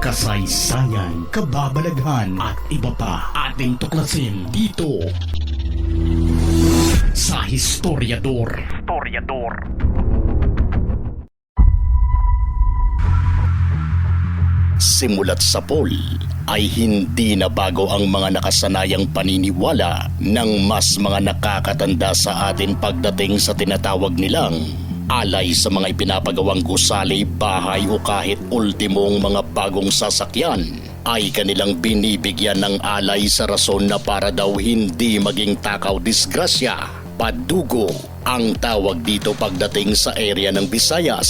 kasaysayan, kababalaghan at iba pa ating tuklasin dito sa Historiador. Historiador. Simulat sa poll ay hindi na bago ang mga nakasanayang paniniwala ng mas mga nakakatanda sa atin pagdating sa tinatawag nilang alay sa mga ipinapagawang gusali, bahay o kahit ultimong mga bagong sasakyan. Ay kanilang binibigyan ng alay sa rason na para daw hindi maging takaw disgrasya, padugo ang tawag dito pagdating sa area ng Visayas.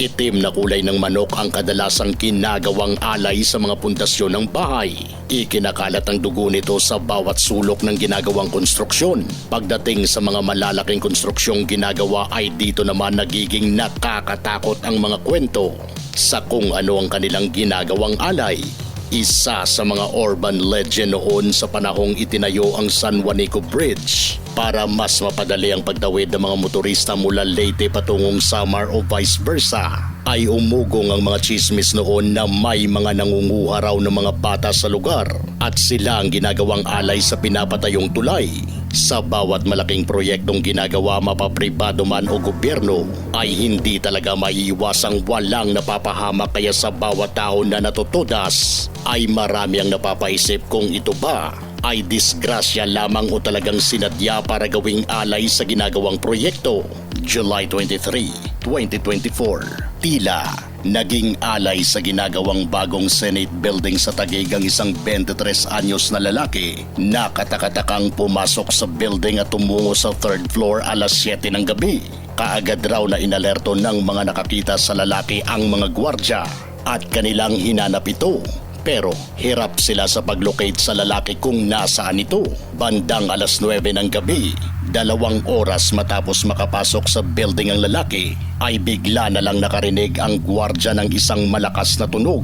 Itim na kulay ng manok ang kadalasang kinagawang alay sa mga pundasyon ng bahay. Ikinakalat ang dugo nito sa bawat sulok ng ginagawang konstruksyon. Pagdating sa mga malalaking konstruksyong ginagawa ay dito naman nagiging nakakatakot ang mga kwento sa kung ano ang kanilang ginagawang alay. Isa sa mga urban legend noon sa panahong itinayo ang San Juanico Bridge para mas mapadali ang pagtawid ng mga motorista mula Leyte patungong Samar o vice versa ay umugong ang mga chismis noon na may mga nangunguha raw ng mga bata sa lugar at sila ang ginagawang alay sa pinapatayong tulay. Sa bawat malaking proyektong ginagawa mapapribado man o gobyerno ay hindi talaga maiiwasang walang napapahamak kaya sa bawat tao na natutudas ay marami ang napapaisip kung ito ba ay disgrasya lamang o talagang sinadya para gawing alay sa ginagawang proyekto. July 23, 2024. Tila naging alay sa ginagawang bagong Senate building sa Taguig ang isang 23 anyos na lalaki na katakatakang pumasok sa building at tumungo sa third floor alas 7 ng gabi. Kaagad raw na inalerto ng mga nakakita sa lalaki ang mga gwardya at kanilang hinanap ito pero hirap sila sa paglocate sa lalaki kung nasaan ito. Bandang alas 9 ng gabi, dalawang oras matapos makapasok sa building ang lalaki, ay bigla na lang nakarinig ang gwardya ng isang malakas na tunog.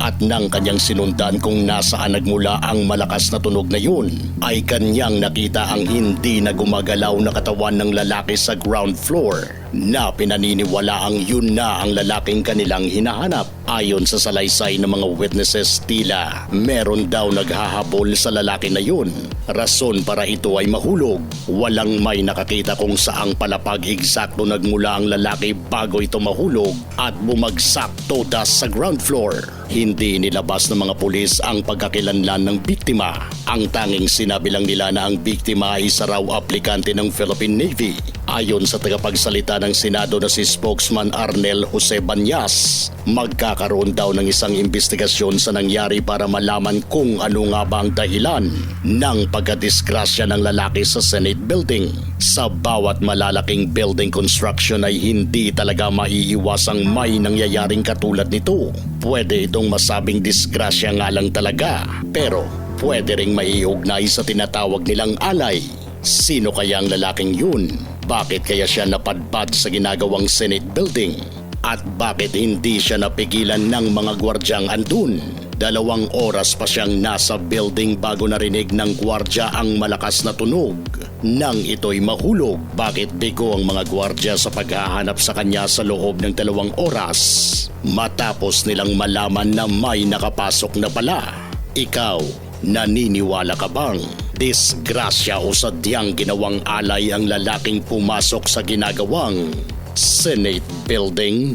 At nang kanyang sinundan kung nasaan nagmula ang malakas na tunog na yun, ay kanyang nakita ang hindi na gumagalaw na katawan ng lalaki sa ground floor na pinaniniwala ang yun na ang lalaking kanilang hinahanap. Ayon sa salaysay ng mga witnesses, tila meron daw naghahabol sa lalaki na yun. Rason para ito ay mahulog. Walang may nakakita kung saang palapag eksakto nagmula ang lalaki bago ito mahulog at bumagsak todas sa ground floor. Hindi nilabas ng mga pulis ang pagkakilanlan ng biktima. Ang tanging sinabi lang nila na ang biktima ay isa raw aplikante ng Philippine Navy. Ayon sa tagapagsalita ng Senado na si spokesman Arnel Jose Banyas, magkakaroon daw ng isang investigasyon sa nangyari para malaman kung ano nga ba ang dahilan ng pagkadisgrasya ng lalaki sa Senate building. Sa bawat malalaking building construction ay hindi talaga maiiwasang may nangyayaring katulad nito. Pwede itong masabing disgrasya nga lang talaga, pero pwede ring maiugnay sa tinatawag nilang alay. Sino kaya ang lalaking yun? Bakit kaya siya napadpad sa ginagawang Senate building? At bakit hindi siya napigilan ng mga gwardyang andun? Dalawang oras pa siyang nasa building bago narinig ng gwardya ang malakas na tunog. Nang ito'y mahulog, bakit bigo ang mga gwardya sa paghahanap sa kanya sa loob ng dalawang oras? Matapos nilang malaman na may nakapasok na pala. Ikaw, naniniwala ka bang disgrasya o sadyang ginawang alay ang lalaking pumasok sa ginagawang Senate Building?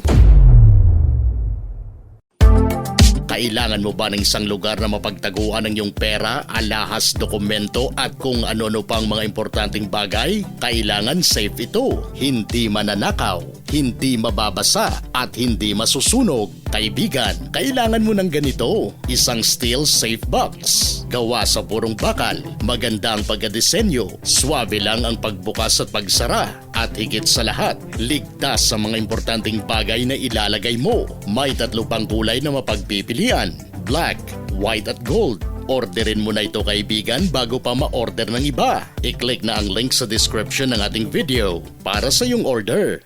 Kailangan mo ba ng isang lugar na mapagtaguan ng iyong pera, alahas, dokumento at kung ano-ano pang mga importanteng bagay? Kailangan safe ito, hindi mananakaw, hindi mababasa at hindi masusunog. Kaibigan, kailangan mo ng ganito, isang steel safe box. Gawa sa purong bakal, maganda ang pagkadesenyo, swabe lang ang pagbukas at pagsara, at higit sa lahat, ligtas sa mga importanteng bagay na ilalagay mo. May tatlo pang kulay na mapagpipilian, black, white at gold. Orderin mo na ito kaibigan bago pa ma-order ng iba. I-click na ang link sa description ng ating video para sa iyong order.